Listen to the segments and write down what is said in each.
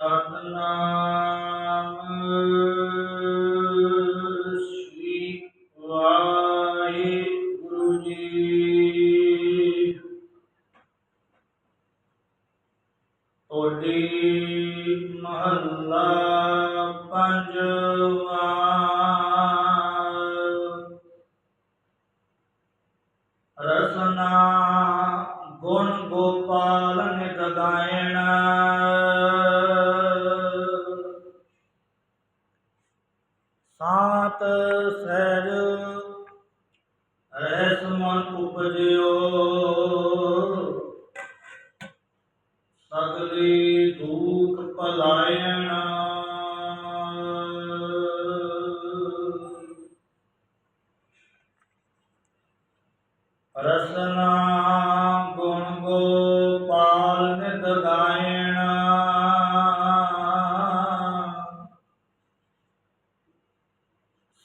ਸਤਨਾਮ ਸ੍ਰੀ Waheguru ji Audi ਮਹੱਲਾ ਪੰਜਵਾ ਰਸਨਾ ਗੁਣ ਗੋਪਾਲ ਨੇ ਗਾਇਣ ਸਾਤ ਸਹਿਜ ਰਹਿ ਮਨ ਉਪਜਿਓ। ਸਗਲੀ ਦੁਖ ਭਲਾਇਣ। ਰਸਨਾ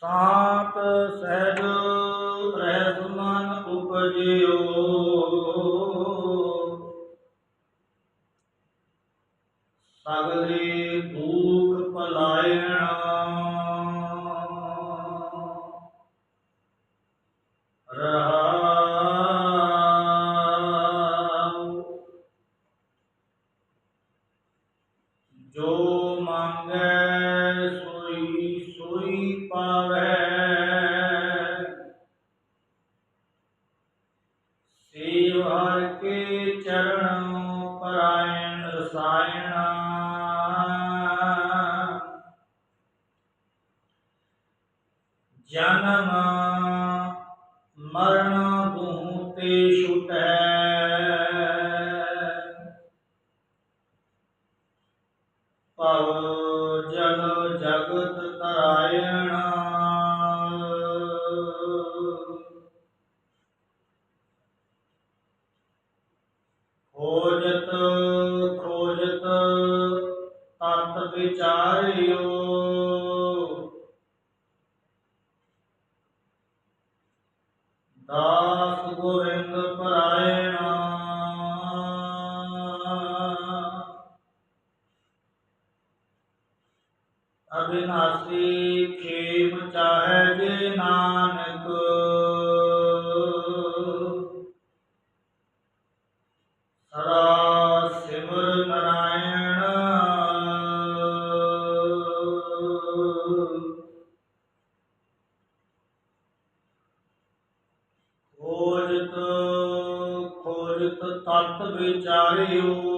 ਸਾਤ ਸਹਿਜ ਰਹਿ ਮਨ ਉਪਜਿਓ। ਸਗਲੇ ਦੁਖ ਭਲਾਇਣ ਜੋ ਮੰਗੈ ਹਰ ਕੇ ਚਰਨ ਪਰਾਇਣ ਰਸਾਇਣ। ਜਨਮ ਮਰਨ ਦੁਹੁ ਤੇ ਛੁਟੈ। ਭਵ ਖੋਜਤ ਖੋਜਤ ਤਤ ਵਿਚਾਰਿਓ। ਦਾਸ ਗੋਵਿੰਦ ਪਰਾਇਣਾ। ਅਬਿਨਾਸੀ ਖੇਮ ਚਾਹੈ ਜੇ ਨਾਨਕ। ਤਤ ਵਿਚਾਰਿਓ।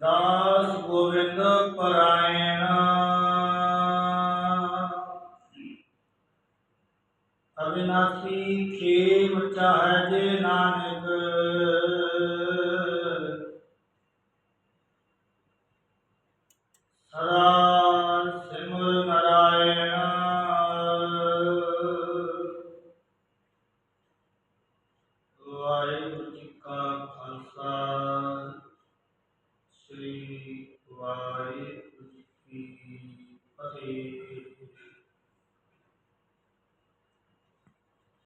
ਦਾਸ ਗੋਵਿੰਦ ਪਰਾਇਣ। ਅਬਿਨਾਸੀ ਖੇਮ ਚਾਹੈ ਨਾਨਕ। गुरुवाय